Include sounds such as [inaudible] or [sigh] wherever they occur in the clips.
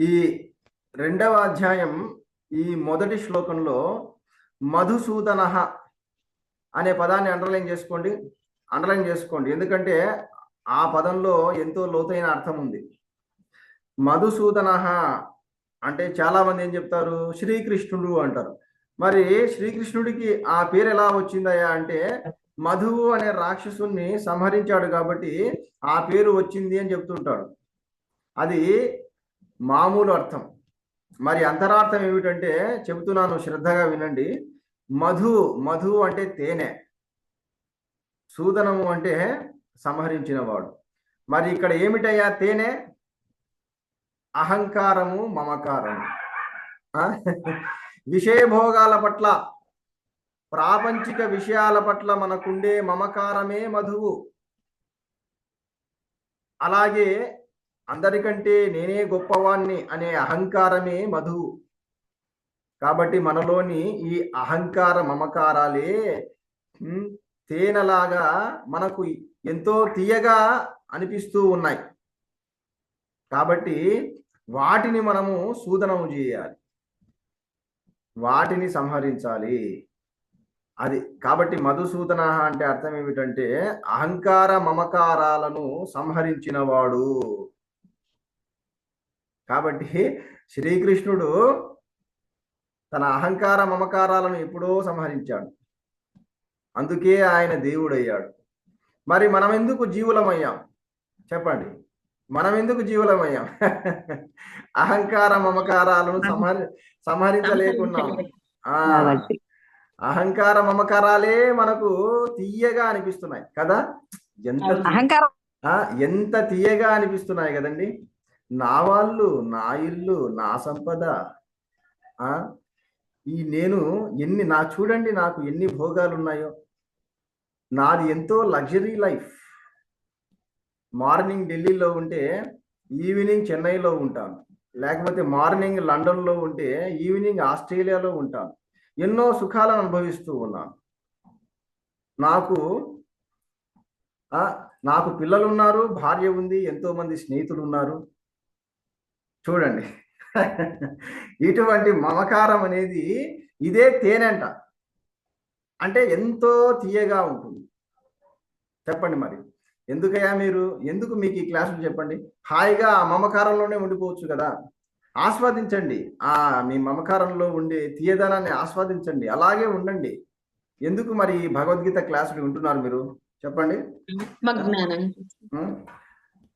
ఈ రెండవ అధ్యాయం ఈ మొదటి శ్లోకంలో మధుసూదన అనే పదాన్ని అండర్లైన్ చేసుకోండి. అండర్లైన్ చేసుకోండి. ఎందుకంటే ఆ పదంలో ఎంతో లోతైన అర్థం ఉంది. మధుసూదన అంటే చాలా మంది ఏం చెప్తారు? శ్రీకృష్ణుడు అంటారు. మరి శ్రీకృష్ణుడికి ఆ పేరు ఎలా వచ్చిందయ్యా అంటే మధువు అనే రాక్షసుని సంహరించాడు కాబట్టి ఆ పేరు వచ్చింది అని చెప్తుంటాడు. అది మామూలు అర్థం. మరి అంతరార్థం ఏమిటంటే చెబుతున్నాను శ్రద్ధగా వినండి. మధు మధు అంటే తేనె. సూదనము అంటే సంహరించిన వాడు మరి ఇక్కడ ఏమిటయ్యా తేనె? అహంకారము మమకారము. విషయభోగాల పట్ల ప్రాపంచిక విషయాల పట్ల మనకుండే మమకారమే మధువు. అలాగే అందరికంటే నేనే గొప్పవాణ్ణి అనే అహంకారమే మధు. కాబట్టి మనలోని ఈ అహంకార మమకారాలే తేనెలాగా మనకు ఎంతో తీయగా అనిపిస్తూ ఉన్నాయి. కాబట్టి వాటిని మనము సూదనము చేయాలి. వాటిని సంహరించాలి. అది కాబట్టి మధుసూదన అంటే అర్థం ఏమిటంటే అహంకార మమకారాలను సంహరించినవాడు. కాబట్టి శ్రీకృష్ణుడు తన అహంకార మమకారాలను ఎప్పుడో సంహరించాడు. అందుకే ఆయన దేవుడయ్యాడు. మరి మనం ఎందుకు జీవులమయ్యాం? చెప్పండి. మనం ఎందుకు జీవులమయ్యాం? [laughs] అహంకార మమకారాలను సంహరి సంహరించలేకున్నాం. అహంకార మమకారాలే మనకు తీయగా అనిపిస్తున్నాయి కదా? ఎంత అహంకారం ఆ, ఎంత తీయగా అనిపిస్తున్నాయి కదండి? నా వాళ్ళు నా ఇల్లు నా సంపద ఈ నేను ఎన్ని నా చూడండి నాకు ఎన్ని భోగాలు ఉన్నాయో నాది ఎంతో లగ్జరీ లైఫ్. మార్నింగ్ ఢిల్లీలో ఉంటే ఈవినింగ్ చెన్నైలో ఉంటాను. లేకపోతే మార్నింగ్ లండన్లో ఉంటే ఈవినింగ్ ఆస్ట్రేలియాలో ఉంటాను. ఎన్నో సుఖాలను అనుభవిస్తూ ఉన్నాను. నాకు నాకు పిల్లలు ఉన్నారు భార్య ఉంది ఎంతోమంది స్నేహితులు ఉన్నారు చూడండి. [laughs] ఇటువంటి మమకారం అనేది ఇదే తేనెంట. అంటే ఎంతో తీయగా ఉంటుంది. చెప్పండి మరి. ఎందుకయ్యా మీరు? ఎందుకు మీకు ఈ క్లాసులు చెప్పండి? హాయిగా ఆ మమకారంలోనే ఉండిపోవచ్చు కదా. ఆస్వాదించండి. ఆ మీ మమకారంలో ఉండే తీయదనాన్ని ఆస్వాదించండి. అలాగే ఉండండి. ఎందుకు మరి ఈ భగవద్గీత క్లాసులు వింటున్నారు మీరు? చెప్పండి?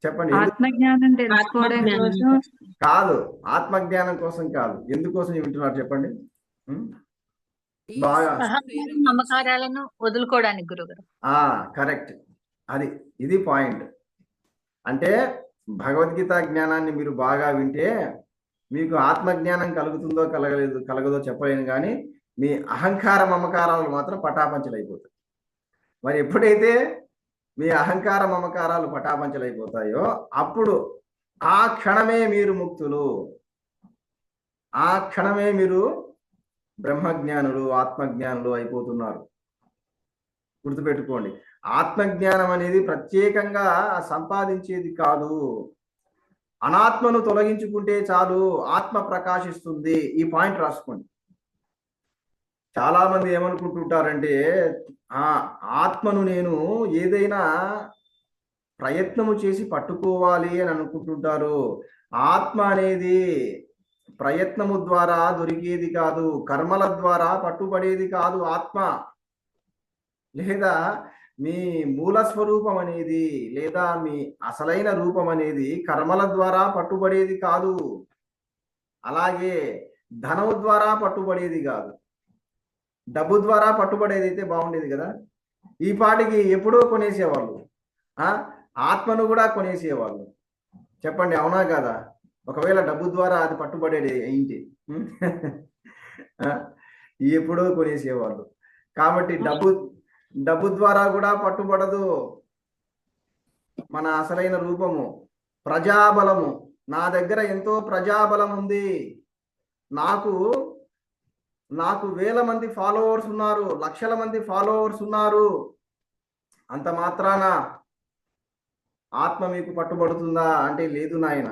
చెప్పండి. ఎందుకు- ఆత్మజ్ఞానం తెలుసుకోవడం ఆత్మజ్ఞానం కోసం. కాదు ఆత్మజ్ఞానం కోసం కాదు. ఎందుకోసం వింటున్నారు చెప్పండి? బాగా వదులుకోవడానికి గురుగారు ఆ కరెక్ట్. అది ఇది పాయింట్. అంటే భగవద్గీత జ్ఞానాన్ని మీరు బాగా వింటే మీకు ఆత్మజ్ఞానం కలుగుతుందో కలగలేదు కలగదో చెప్పలేను కానీ మీ అహంకార మమకారాలు మాత్రం పటాపంచలైపోతాయి. మరి ఎప్పుడైతే మీ అహంకార మమకారాలు పటాపంచలైపోతాయో అప్పుడు ఆ క్షణమే మీరు ముక్తులు. ఆ క్షణమే మీరు బ్రహ్మజ్ఞానులు ఆత్మజ్ఞానులు అయిపోతున్నారు. గుర్తుపెట్టుకోండి. ఆత్మజ్ఞానం అనేది ప్రత్యేకంగా సంపాదించేది కాదు. అనాత్మను తొలగించుకుంటే చాలు ఆత్మ ప్రకాశిస్తుంది. ఈ పాయింట్ రాసుకోండి. చాలా మంది ఏమనుకుంటుంటారంటే ఆ ఆత్మను నేను ఏదైనా ప్రయత్నము చేసి పట్టుకోవాలి అని అనుకుంటుంటారు. ఆత్మ అనేది ప్రయత్నము ద్వారా దొరికేది కాదు కర్మల ద్వారా పట్టుబడేది కాదు ఆత్మ. లేదా మీ మూల స్వరూపం అనేది లేదా మీ అసలైన రూపం అనేది కర్మల ద్వారా పట్టుబడేది కాదు. అలాగే ధనము ద్వారా పట్టుబడేది కాదు. డబ్బు ద్వారా పట్టుబడేది అయితే బాగుండేది కదా? ఈ పాటికి ఎప్పుడో కొనేసేవాళ్ళు. ఆత్మను కూడా కొనేసేవాళ్ళు. చెప్పండి అవునా కదా? ఒకవేళ డబ్బు ద్వారా అది పట్టుబడేది ఏంటి ఎప్పుడో కొనేసేవాళ్ళు. కాబట్టి డబ్బు డబ్బు ద్వారా కూడా పట్టుబడదు మన అసలైన రూపము. ప్రజాబలము. నా దగ్గర ఎంతో ప్రజాబలం ఉంది. నాకు నాకు వేల మంది ఫాలోవర్స్ ఉన్నారు లక్షల మంది ఫాలోవర్స్ ఉన్నారు. అంత మాత్రాన ఆత్మ మీకు పట్టుబడుతుందా? అంటే లేదు నాయన.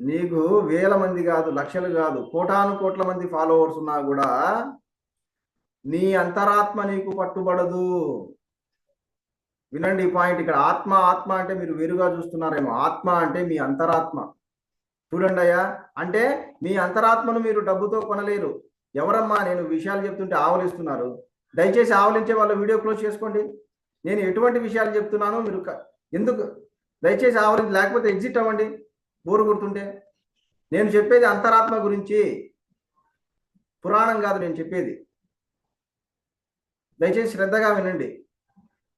నీకు వేల మంది కాదు లక్షలు కాదు కోటాను కోట్ల మంది ఫాలోవర్స్ ఉన్నా కూడా నీ అంతరాత్మ నీకు పట్టుబడదు. వినండి ఈ పాయింట్ ఇక్కడ. ఆత్మ ఆత్మ అంటే మీరు వేరుగా చూస్తున్నారేమో. ఆత్మ అంటే మీ అంతరాత్మ. చూడండి అయ్యా. అంటే మీ అంతరాత్మను మీరు డబ్బుతో కొనలేరు. ఎవరమ్మా నేను విషయాలు చెప్తుంటే ఆవలిస్తున్నారు దయచేసి ఆవలించే వాళ్ళ వీడియో క్లోజ్ చేసుకోండి. నేను ఎటువంటి విషయాలు చెప్తున్నానో మీరు ఎందుకు? దయచేసి ఆవలించి లేకపోతే ఎగ్జిట్ అవ్వండి. బోరు గుర్తుంటే నేను చెప్పేది అంతరాత్మ గురించి. పురాణం కాదు నేను చెప్పేది. దయచేసి శ్రద్ధగా వినండి.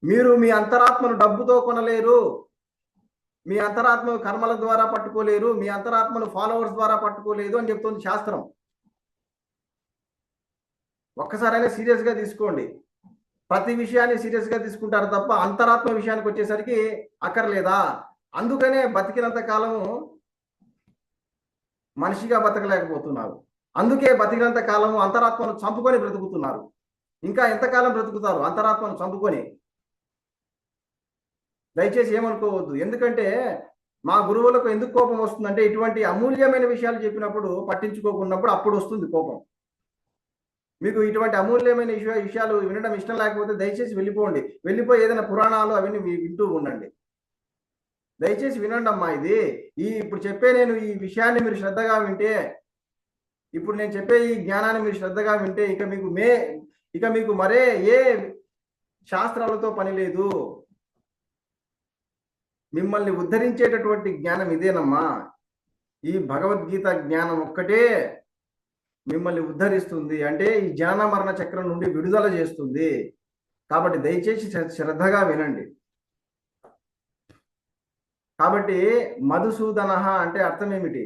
మీరు మీ అంతరాత్మను డబ్బుతో కొనలేరు. మీ అంతరాత్మ కర్మల ద్వారా పట్టుకోలేరు. మీ అంతరాత్మను ఫాలోవర్స్ ద్వారా పట్టుకోలేదు అని చెప్తుంది శాస్త్రం. ఒక్కసారైనా సీరియస్గా తీసుకోండి. ప్రతి విషయాన్ని సీరియస్గా తీసుకుంటారు తప్ప అంతరాత్మ విషయానికి వచ్చేసరికి అక్కర్లేదా? అందుకనే బతికినంత కాలము మనిషిగా బతకలేకపోతున్నారు. అందుకే బతికినంత కాలము అంతరాత్మను చంపుకొని బ్రతుకుతున్నారు. ఇంకా ఎంతకాలం బ్రతుకుతారు అంతరాత్మను చంపుకొని? దయచేసి ఏమనుకోవద్దు. ఎందుకంటే మా గురువులకు ఎందుకు కోపం వస్తుందంటే ఇటువంటి అమూల్యమైన విషయాలు చెప్పినప్పుడు పట్టించుకోకున్నప్పుడు అప్పుడు వస్తుంది కోపం. మీకు ఇటువంటి అమూల్యమైన విషయ విషయాలు వినడం ఇష్టం లేకపోతే దయచేసి వెళ్ళిపోండి. వెళ్ళిపోయి ఏదైనా పురాణాలు అవన్నీ వింటూ ఉండండి. దయచేసి వినండి అమ్మా ఇది. ఈ ఇప్పుడు చెప్పే నేను ఈ విషయాన్ని మీరు శ్రద్ధగా వింటే ఇప్పుడు నేను చెప్పే ఈ జ్ఞానాన్ని మీరు శ్రద్ధగా వింటే ఇక మీకు మే ఇక మీకు మరే ఏ శాస్త్రాలతో పని లేదు. మిమ్మల్ని ఉద్ధరించేటటువంటి జ్ఞానం ఇదేనమ్మా. ఈ భగవద్గీత జ్ఞానం ఒక్కటే. మిమ్మల్ని ఉద్ధరిస్తుంది అంటే ఈ జనన మరణ చక్రం నుండి విడుదల చేస్తుంది. కాబట్టి దయచేసి శ్రద్ధగా వినండి. కాబట్టి మధుసూదన అంటే అర్థం ఏమిటి?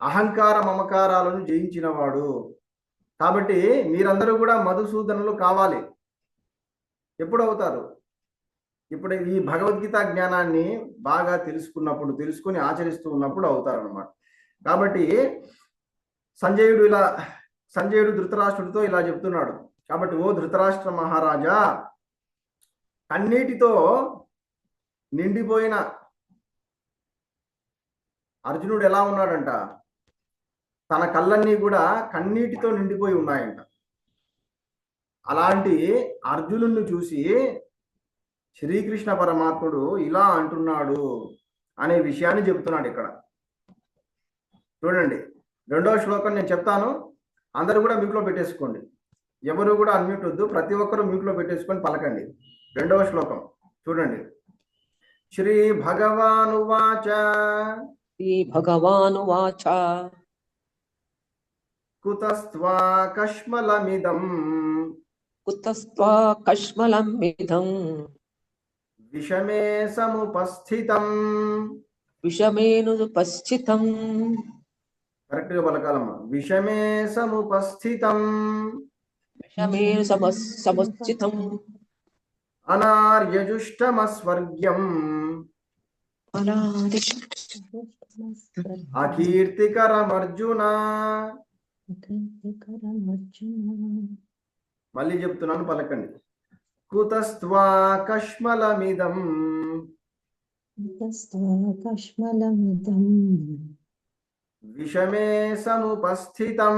అహంకార మమకారాలను జయించినవాడు. కాబట్టి మీరందరూ కూడా మధుసూదనులు కావాలి. ఎప్పుడు అవుతారు ఇప్పుడు ఈ భగవద్గీత జ్ఞానాన్ని బాగా తెలుసుకున్నప్పుడు తెలుసుకొని ఆచరిస్తూ ఉన్నప్పుడు అవుతారన్నమాట. కాబట్టి సంజయుడు ఇలా సంజయుడు ధృతరాష్ట్రుడితో ఇలా చెప్తున్నాడు. కాబట్టి ఓ ధృతరాష్ట్ర మహారాజా కన్నీటితో నిండిపోయిన అర్జునుడు ఎలా ఉన్నాడంట? తన కళ్ళన్నీ కూడా కన్నీటితో నిండిపోయి ఉన్నాయంట. అలాంటి అర్జునుడిని చూసి శ్రీకృష్ణ పరమాత్ముడు ఇలా అంటున్నాడు అనే విషయాన్ని చెబుతున్నాడు ఇక్కడ. చూడండి. రెండవ శ్లోకం నేను చెప్తాను. అందరూ కూడా మ్యూట్లో పెట్టేసుకోండి. ఎవరు కూడా అన్మ్యూట్ వద్దు. ప్రతి ఒక్కరూ మ్యూట్లో పెట్టేసుకొని పలకండి. రెండవ శ్లోకం. చూడండి. శ్రీ భగవాను వాచ. శ్రీ భగవాను వాచ. కుతస్త్వా కష్మలమిదం. కుతస్త్వా కష్మలమిదం. విషమే సముపస్థితం. విషమేనుపస్థితం కరెక్ట్గా పలకాలమ్మ. విషమే సముపస్థితం. విషమే సముస్థితం. అనార్యజుష్టమస్వర్గ్యం. అకీర్తికరమర్జున. మళ్ళీ చెప్తున్నాను పలకండి. కుతస్త్వా కష్మలమిదం కుతస్త్వా కష్మలమిదం విషమే సముపస్థితం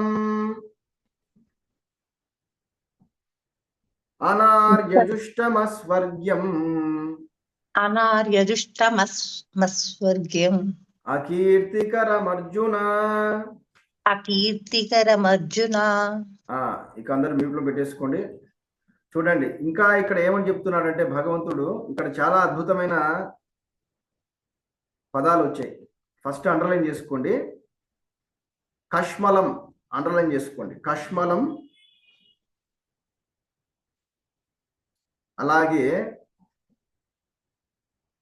అనార్యజుష్టమస్వర్గ్యం అనార్యజుష్టమస్వర్గ్యం అకీర్తికరమర్జున అకీర్తికరమర్జున ఇక అందరు మ్యూట్లో పెట్టేసుకోండి. చూడండి ఇంకా ఇక్కడ ఏమని చెప్తున్నాడంటే భగవంతుడు ఇక్కడ చాలా అద్భుతమైన పదాలు వచ్చాయి. ఫస్ట్ అండర్లైన్ చేసుకోండి. కష్మలం అండర్లైన్ చేసుకోండి. కష్మలం అలాగే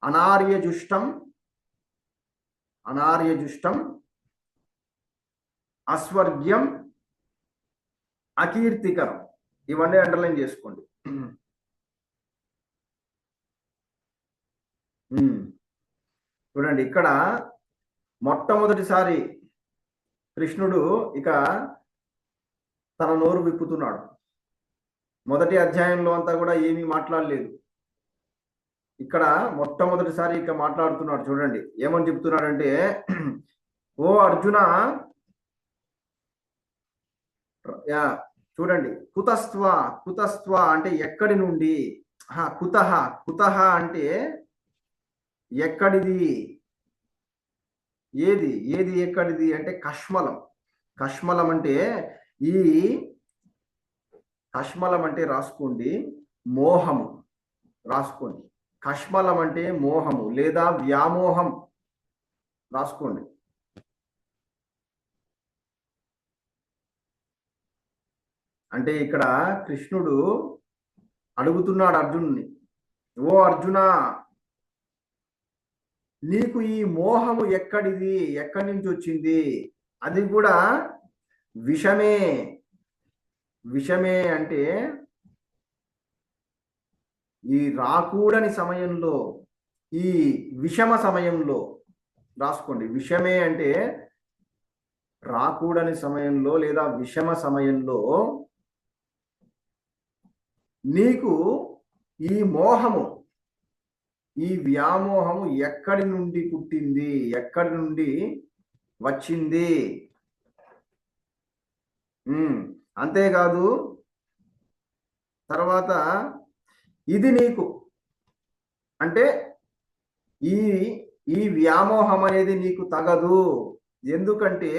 అనార్యజుష్టం అనార్యజుష్టం అస్వర్గ్యం అకీర్తికరం. ఇవన్నీ అండర్లైన్ చేసుకోండి. చూడండి ఇక్కడ మొట్టమొదటిసారి కృష్ణుడు ఇక తన నోరు విప్పుతున్నాడు. మొదటి అధ్యాయంలో అంతా కూడా ఏమీ మాట్లాడలేదు. ఇక్కడ మొట్టమొదటిసారి ఇక మాట్లాడుతున్నాడు చూడండి. ఏమని చెప్తున్నాడంటే ఓ అర్జున యా, చూడండి. కుతస్త్వ కుతస్త్వ అంటే ఎక్కడి నుండి? హా, కుతహ కుతహ అంటే ఎక్కడిది? ఏది? ఏది ఎక్కడిది? అంటే కష్మలం. కష్మలం అంటే ఈ కష్మలం అంటే రాసుకోండి మోహము. రాసుకోండి. కష్మలం అంటే మోహము లేదా వ్యామోహం. రాసుకోండి. అంటే ఇక్కడ కృష్ణుడు అడుగుతున్నాడు అర్జునుని ఓ అర్జున నీకు ఈ మోహము ఎక్కడిది? ఎక్కడి నుంచి వచ్చింది? అది కూడా విషమే. విషమే అంటే ఈ రాకూడని సమయంలో ఈ విషమ సమయంలో రాసుకోండి. విషమే అంటే రాకూడని సమయంలో లేదా విషమ సమయంలో నీకు ఈ మోహము ఈ వ్యామోహము ఎక్కడి నుండి పుట్టింది? ఎక్కడి నుండి వచ్చింది? అంతేకాదు తర్వాత ఇది నీకు. అంటే ఈ ఈ వ్యామోహం అనేది నీకు తగదు. ఎందుకంటే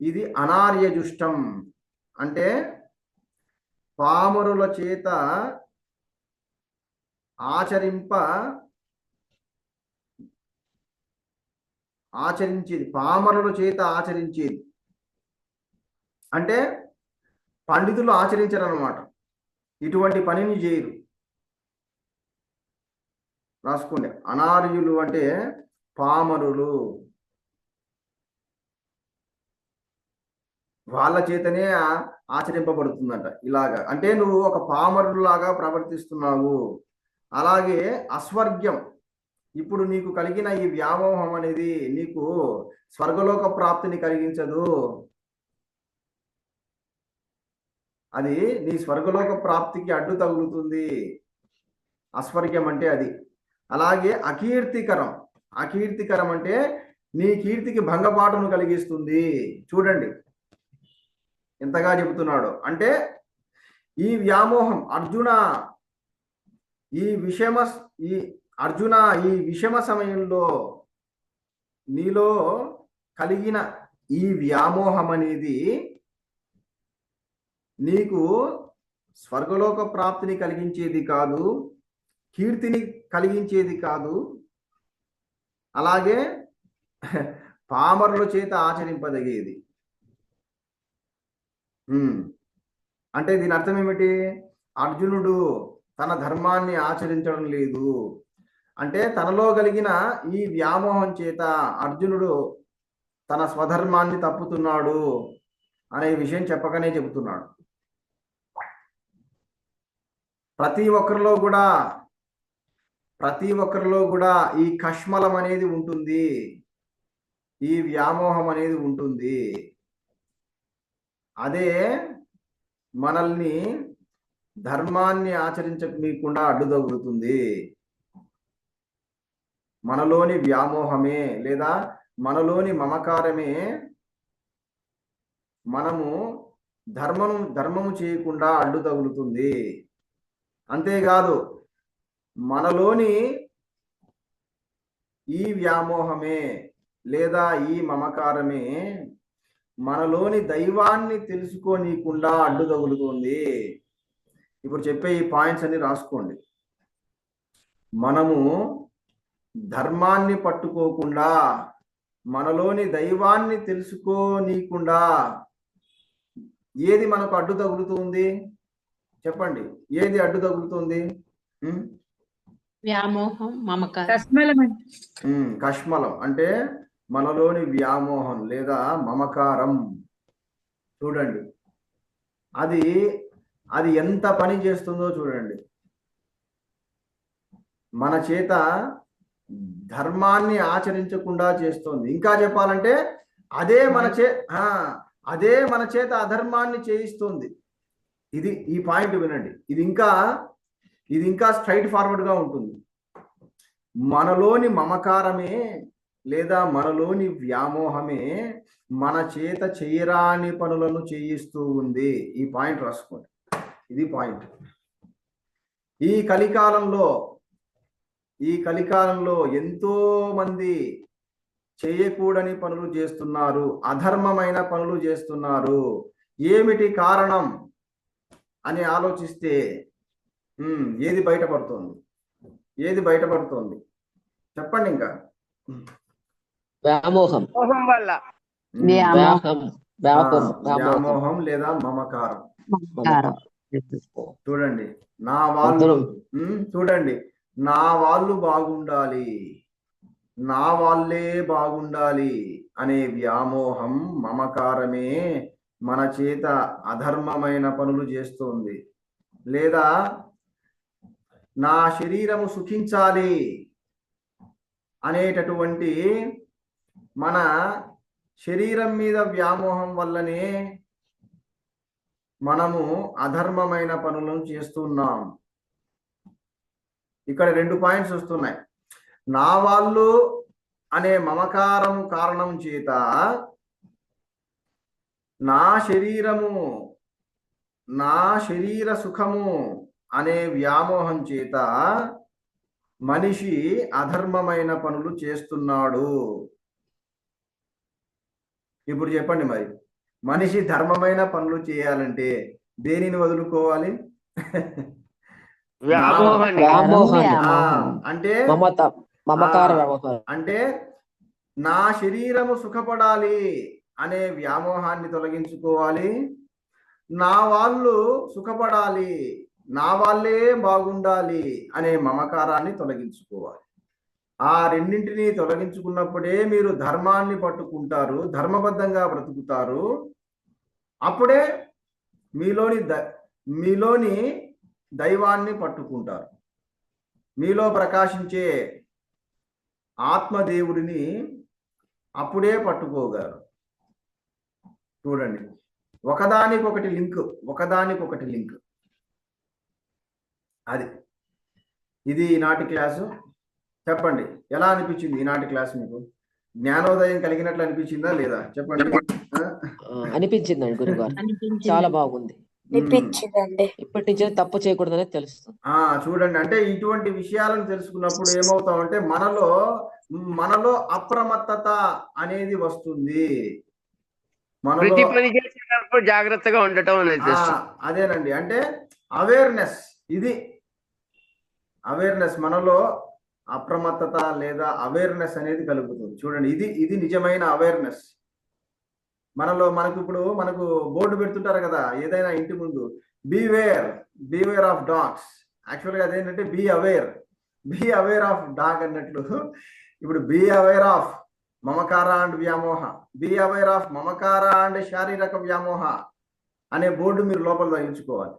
ఇది అనార్యజుష్టం. అంటే పామరుల చేత ఆచరింప ఆచరించేది పామరుల చేత ఆచరించేది. అంటే పండితులు ఆచరించరు అనమాట ఇటువంటి పనిని చేయరు. రాసుకోండి. అనార్యులు అంటే పామరులు. వాళ్ళ చేతనే ఆచరింపబడుతుందంట. ఇలాగా. అంటే నువ్వు ఒక పామరులాగా ప్రవర్తిస్తున్నావు. అలాగే అస్వర్గ్యం. ఇప్పుడు నీకు కలిగిన ఈ వ్యామోహం అనేది నీకు స్వర్గలోక ప్రాప్తిని కలిగించదు. అది నీ స్వర్గలోక ప్రాప్తికి అడ్డు తగులుతుంది. అస్వర్గ్యం అంటే అది. అలాగే అకీర్తికరం. అకీర్తికరం అంటే నీ కీర్తికి భంగపాటును కలిగిస్తుంది. చూడండి. ఎంతగా చెబుతున్నాడు. అంటే ఈ వ్యామోహం అర్జున ఈ విషమ ఈ అర్జున ఈ విషమ సమయంలో నీలో కలిగిన ఈ వ్యామోహం అనేది నీకు స్వర్గలోక ప్రాప్తిని కలిగించేది కాదు కీర్తిని కలిగించేది కాదు. అలాగే పామరుల చేత ఆచరింపదగేది. అంటే దీని అర్థం ఏమిటి? అర్జునుడు తన ధర్మాన్ని ఆచరించడం లేదు. అంటే తనలో కలిగిన ఈ వ్యామోహం చేత అర్జునుడు తన స్వధర్మాన్ని తప్పుతున్నాడు అనే విషయం చెప్పకనే చెబుతున్నాడు. ప్రతి ఒక్కరిలో కూడా ప్రతి ఒక్కరిలో కూడా ఈ కష్మలం అనేది ఉంటుంది. ఈ వ్యామోహం అనేది ఉంటుంది. అదే మనల్ని ధర్మాన్ని ఆచరించకుండా అడ్డుతగులుతుంది మనలోని వ్యామోహమే లేదా మనలోని మమకారమే మనము ధర్మము ధర్మము చేయకుండా అడ్డు తగులుతుంది అంతేకాదు మనలోని ఈ వ్యామోహమే లేదా ఈ మమకారమే మనలోని దైవాన్ని తెలుసుకోనీయకుండా అడ్డు తగులుతుంది ఇప్పుడు చెప్పే ఈ పాయింట్స్ అన్ని రాసుకోండి. మనము ధర్మాన్ని పట్టుకోకుండా మనలోని దైవాన్ని తెలుసుకోనీయకుండా ఏది మనకు అడ్డు తగులుతుంది? చెప్పండి ఏది అడ్డు తగులుతుంది? వ్యామోహం మమకారం. కష్మలం. అంటే మనలోని వ్యామోహం లేదా మమకారం. చూడండి. అది అది ఎంత పని చేస్తుందో చూడండి. మన చేత ధర్మాన్ని ఆచరించకుండా చేస్తోంది. ఇంకా చెప్పాలంటే అదే మన చే అదే మన చేత అధర్మాన్ని చేయిస్తుంది. ఇది ఈ పాయింట్ వినండి. ఇది ఇంకా ఇది ఇంకా స్ట్రైట్ ఫార్వర్డ్గా ఉంటుంది. మనలోని మమకారమే లేదా మనలోని వ్యామోహమే మన చేత చేయరాని పనులను చేయిస్తూ ఉంది. ఈ పాయింట్ రాసుకోండి. ఇది పాయింట్. ఈ కలికాలంలో ఈ కలికాలంలో ఎంతో మంది చేయకూడని పనులు చేస్తున్నారు అధర్మమైన పనులు చేస్తున్నారు. ఏమిటి కారణం అని ఆలోచిస్తే ఏది బయటపడుతోంది? ఏది బయటపడుతోంది? చెప్పండి ఇంకా. వ్యామోహం. మోహం వల్ల. వ్యామోహం. వ్యామోహం. లేదా మమకారం. చూడండి. నా వాళ్ళు చూడండి. నా వాళ్ళు బాగుండాలి. నా వాళ్ళే బాగుండాలి అనే వ్యామోహం మమకారమే మన చేత అధర్మమైన పనులు చేస్తుంది. లేదా నా శరీరము సుఖించాలి అనేటటువంటి మన శరీరం మీద వ్యామోహం వల్లనే మనము అధర్మమైన పనులను చేస్తున్నాం ఇక్కడ రెండు పాయింట్స్ వస్తున్నాయి. నా వాళ్ళు అనే మమకారం కారణం చేత నా శరీరము నా శరీర సుఖము అనే వ్యామోహం చేత మనిషి అధర్మమైన పనులు చేస్తున్నాడు. ఇప్పుడు చెప్పండి మరి. మనిషి ధర్మమైన పనులు చేయాలంటే దేనిని వదులుకోవాలి? వ్యామోహాన్ని. వ్యామోహాన్ని. ఆ, అంటే మమత మమకార. వ్యవహారం అంటే నా శరీరము సుఖపడాలి అనే వ్యామోహాన్ని తొలగించుకోవాలి. నా వాళ్ళు సుఖపడాలి నా వాళ్ళే బాగుండాలి అనే మమకారాన్ని తొలగించుకోవాలి. ఆ రెండింటిని తొలగించుకున్నప్పుడే మీరు ధర్మాన్ని పట్టుకుంటారు ధర్మబద్ధంగా బ్రతుకుతారు. అప్పుడే మీలోని ద మీలోని దైవాన్ని పట్టుకుంటారు. మీలో ప్రకాశించే ఆత్మదేవుడిని అప్పుడే పట్టుకోగారు చూడండి. ఒకదానికొకటి లింక్ ఒకదానికొకటి లింక్. అది. ఇది ఈనాటి క్లాసు. చెప్పండి. ఎలా అనిపించింది ఈనాటి క్లాస్ మీకు? జ్ఞానోదయం కలిగినట్లు అనిపించిందా లేదా? చెప్పండి. అనిపించిందండి గురుగారు. అనిపించింది. చాలా బాగుంది. అనిపించిందండి ఇప్పటి నుంచి తప్పు చేయకూడదనే తెలుస్తుంది. ఆ చూడండి అంటే ఇటువంటి విషయాలను తెలుసుకున్నప్పుడు ఏమవుతామంటే మనలో మనలో అప్రమత్తత అనేది వస్తుంది. మనలో ప్రతి పని చేసేటప్పుడు జాగ్రత్తగా ఉండటం అనేది అదేనండి. అంటే అవేర్నెస్ ఇది అవేర్నెస్ మనలో అప్రమత్తత లేదా అవేర్నెస్ అనేది కలుగుతుంది. చూడండి ఇది ఇది నిజమైన అవేర్నెస్ మనలో మనకు ఇప్పుడు మనకు బోర్డు పెడుతుంటారు కదా ఏదైనా ఇంటి ముందు బీవేర్ బీవేర్ ఆఫ్ డాగ్స్ యాక్చువల్గా అదేంటంటే be aware be aware of dog అన్నట్లు. ఇప్పుడు బీ అవేర్ ఆఫ్ మమకార అండ్ వ్యామోహ. బీ అవేర్ ఆఫ్ మమకార అండ్ శారీరక వ్యామోహ అనే బోర్డు మీరు లోపల తగిలించుకోవాలి.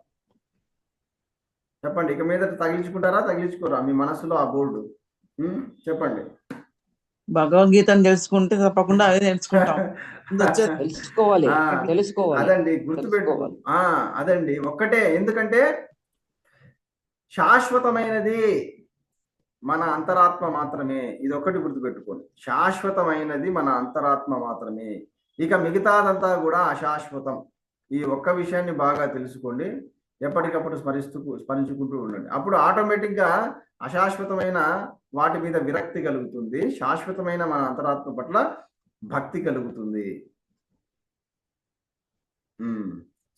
చెప్పండి ఇక మీద తగిలించుకుంటారా తగిలించుకోరా? మీ మనసులో ఆ బోర్డు. చెప్పండి. భగవద్గీతను తెలుసుకుంటే తప్పకుండా అదే నేర్చుకుంటాం [laughs] తెలుసుకోవాలి తెలుసుకోవాలి అదండి గుర్తుపెట్టుకో తెలుసుకోవాలి. ఆ అదండి ఒక్కటే ఎందుకంటే శాశ్వతమైనది మన అంతరాత్మ మాత్రమే. ఇది ఒకటి గుర్తుపెట్టుకోండి. శాశ్వతమైనది మన అంతరాత్మ మాత్రమే. ఇక మిగతాదంతా కూడా అశాశ్వతం. ఈ ఒక్క విషయాన్ని బాగా తెలుసుకోండి. ఎప్పటికప్పుడు స్మరిస్తూ స్మరించుకుంటూ ఉండండి. అప్పుడు ఆటోమేటిక్గా అశాశ్వతమైన వాటి మీద విరక్తి కలుగుతుంది. శాశ్వతమైన మన అంతరాత్మ పట్ల భక్తి కలుగుతుంది.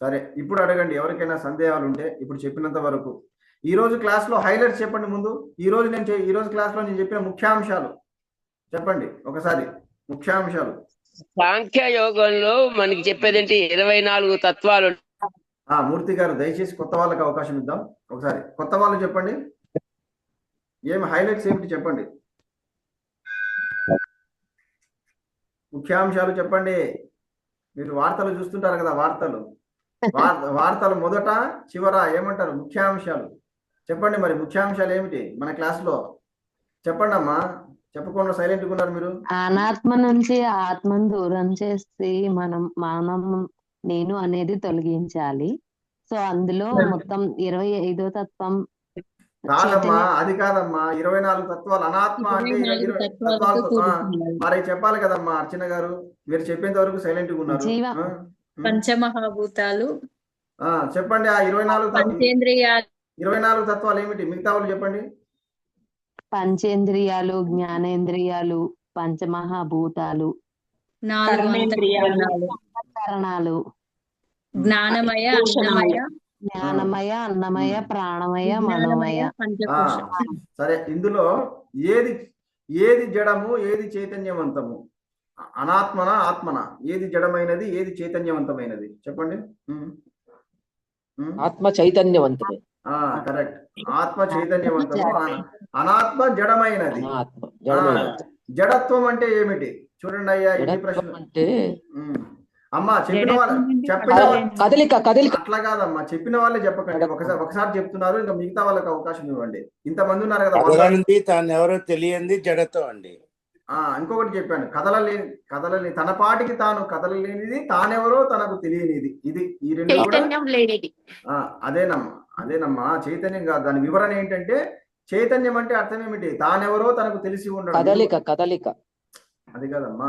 సరే ఇప్పుడు అడగండి ఎవరికైనా సందేహాలు ఉంటే ఇప్పుడు చెప్పినంత వరకు. ఈ రోజు క్లాస్లో హైలైట్స్ చెప్పండి ముందు. ఈ రోజు నేను ఈ రోజు క్లాస్లో నేను చెప్పిన ముఖ్యాంశాలు. చెప్పండి ఒకసారి. ముఖ్యాంశాలు. సాంఖ్య యోగంలో మనకి చెప్పేదేంటి? ఇరవై నాలుగు తత్వాలు. ఆ మూర్తి గారు దయచేసి కొత్త వాళ్ళకి అవకాశం ఇద్దాం. ఒకసారి కొత్త వాళ్ళు చెప్పండి. ఏం హైలైట్స్ ఏమిటి చెప్పండి? ముఖ్యాంశాలు చెప్పండి. మీరు వార్తలు చూస్తుంటారు కదా వార్తలు. వార్- వార్తలు మొదట చివర ఏమంటారు? ముఖ్యాంశాలు. చెప్పండి మరి ముఖ్యాంశాలు ఏమిటి మన క్లాస్లో? చెప్పండి అమ్మా చెప్పకుండా సైలెంట్గా ఉన్నారు మీరు. అనాత్మ నుంచి ఆత్మను దూరం చేసి మనం మనం నేను అనేది తొలగించాలి. సో అందులో మొత్తం ఇరవై ఐదో తత్వం కాదమ్మా అది కాదమ్మా. ఇరవై నాలుగు తత్వాలు అనాత్మ అంటే. మరి చెప్పాలి కదమ్మా అర్చన గారు. మీరు చెప్పేంత వరకు సైలెంట్గా ఉన్నారు. పంచమహాభూతాలు. ఆ, చెప్పండి ఆ ఇరవై నాలుగు ఇరవై నాలుగు తత్వాలు ఏమిటి? మిగతా వాళ్ళు చెప్పండి. పంచేంద్రియాలు జ్ఞానేంద్రియాలు పంచమహాభూతాలు. నాలుగు కర్మేంద్రియాలు. జ్ఞానమయ అన్నమయ జ్ఞానమయ అన్నమయ ప్రాణమయ మనోమయ. సరే ఇందులో ఏది ఏది జడము ఏది చైతన్యవంతము? అనాత్మన ఆత్మన? ఏది జడమైనది ఏది చైతన్యవంతమైనది? చెప్పండి. ఆత్మ చైతన్యవంతమే. ఆ కరెక్ట్. ఆత్మ చైతన్యవంతము అన- అనాత్మ జడమైనది. జడత్వం అంటే ఏమిటి? చూడండి అయ్యా ఇది జడత్వం ప్రశ్న అంటే. అమ్మా చెప్పిన వాళ్ళ చెప్పిన కదలిక కదలిక. అట్లా కాదమ్మా చెప్పిన వాళ్ళే చెప్పకండి. ఒకసారి ఒకసారి చెప్తున్నారు ఇంకా మిగతా వాళ్ళకి అవకాశం ఇవ్వండి. ఇంతమంది ఉన్నారు కదా తాను ఎవరో తెలియంది జడతో అండి. ఆ ఇంకొకటి చెప్పాను. కదలలేని కదలలేని తన పాటికి తాను కదలలేనిది తానెవరో తనకు తెలియనిది. ఇది ఈ రెండు కూడా లేనిది. అదేనమ్మా అదేనమ్మా చైతన్యం కాదు. దాని వివరణ ఏంటంటే చైతన్యం అంటే అర్థం ఏమిటి? తానెవరో తనకు తెలిసి ఉండడం. కదలిక కదలిక. అది కాదమ్మా.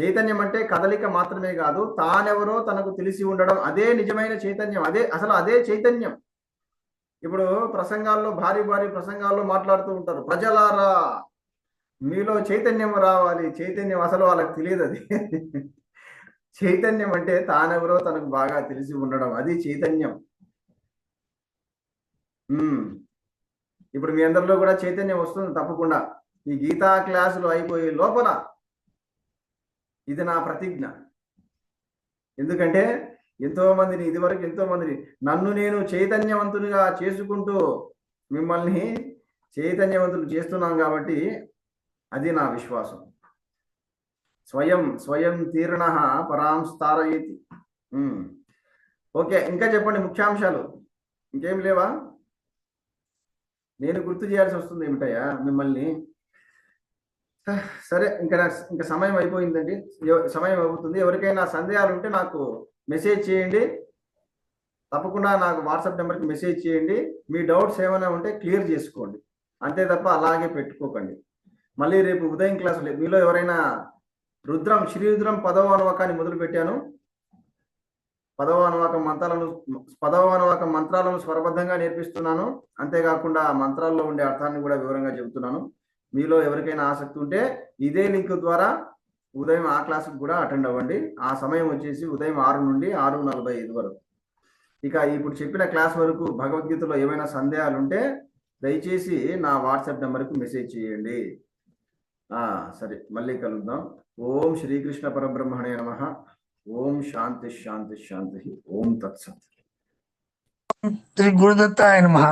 చైతన్యం అంటే కదలిక మాత్రమే కాదు తానెవరో తనకు తెలిసి ఉండడం అదే నిజమైన చైతన్యం. అదే అసలు అదే చైతన్యం. ఇప్పుడు ప్రసంగాల్లో భారీ భారీ ప్రసంగాల్లో మాట్లాడుతూ ఉంటారు ప్రజలారా మీలో చైతన్యం రావాలి. చైతన్యం అసలు వాళ్ళకి తెలియదు అది. చైతన్యం అంటే తానెవరో తనకు బాగా తెలిసి ఉండడం అది చైతన్యం. ఉమ్. ఇప్పుడు మీ అందరిలో కూడా చైతన్యం వస్తుంది తప్పకుండా. ఈ గీతా క్లాసులు అయిపోయే లోపల ఇది నా ప్రతిజ్ఞ. ఎందుకంటే ఎంతో మందిని ఇదివరకు ఎంతో మందిని నన్ను నేను చైతన్యవంతునిగా చేసుకుంటూ మిమ్మల్ని చైతన్యవంతులు చేస్తున్నాం కాబట్టి అది నా విశ్వాసం. స్వయం స్వయం తీర్ణ పరాం స్థారయేతి. ఓకే ఇంకా చెప్పండి ముఖ్యాంశాలు. ఇంకేం లేవా? నేను గుర్తు చేయాల్సి వస్తుంది ఏమిటయ్యా మిమ్మల్ని? సరే ఇంకా ఇంకా సమయం అయిపోయిందండి. సమయం అవుతుంది. ఎవరికైనా సందేహాలు ఉంటే నాకు మెసేజ్ చేయండి. తప్పకుండా నాకు వాట్సాప్ నెంబర్కి మెసేజ్ చేయండి. మీ డౌట్స్ ఏమైనా ఉంటే క్లియర్ చేసుకోండి. అంతే తప్ప అలాగే పెట్టుకోకండి. మళ్ళీ రేపు ఉదయం క్లాసులు మీలో ఎవరైనా రుద్రం శ్రీరుద్రం పదవ అనువాకాన్ని మొదలు పెట్టాను పదవ అనువాక మంత్రాలను పదవ అనువాక మంత్రాలను స్వరబద్ధంగా నేర్పిస్తున్నాను. అంతేకాకుండా మంత్రాల్లో ఉండే అర్థాన్ని కూడా వివరంగా చెబుతున్నాను. మీలో ఎవరికైనా ఆసక్తి ఉంటే ఇదే లింక్ ద్వారా ఉదయం ఆ క్లాస్కి కూడా అటెండ్ అవ్వండి. ఆ సమయం వచ్చేసి ఉదయం ఆరు నుండి ఆరు నలభై ఐదు వరకు. ఇక ఇప్పుడు చెప్పిన క్లాస్ వరకు భగవద్గీతలో ఏమైనా సందేహాలు ఉంటే దయచేసి నా వాట్సాప్ నెంబర్కి మెసేజ్ చేయండి. సరే మళ్ళీ కలుద్దాం. ఓం శ్రీకృష్ణ పరబ్రహ్మణే నమ. ఓం శాంతి శాంతి శాంతి. ఓం తత్సత్. శ్రీ గురుదత్తాయ నమః.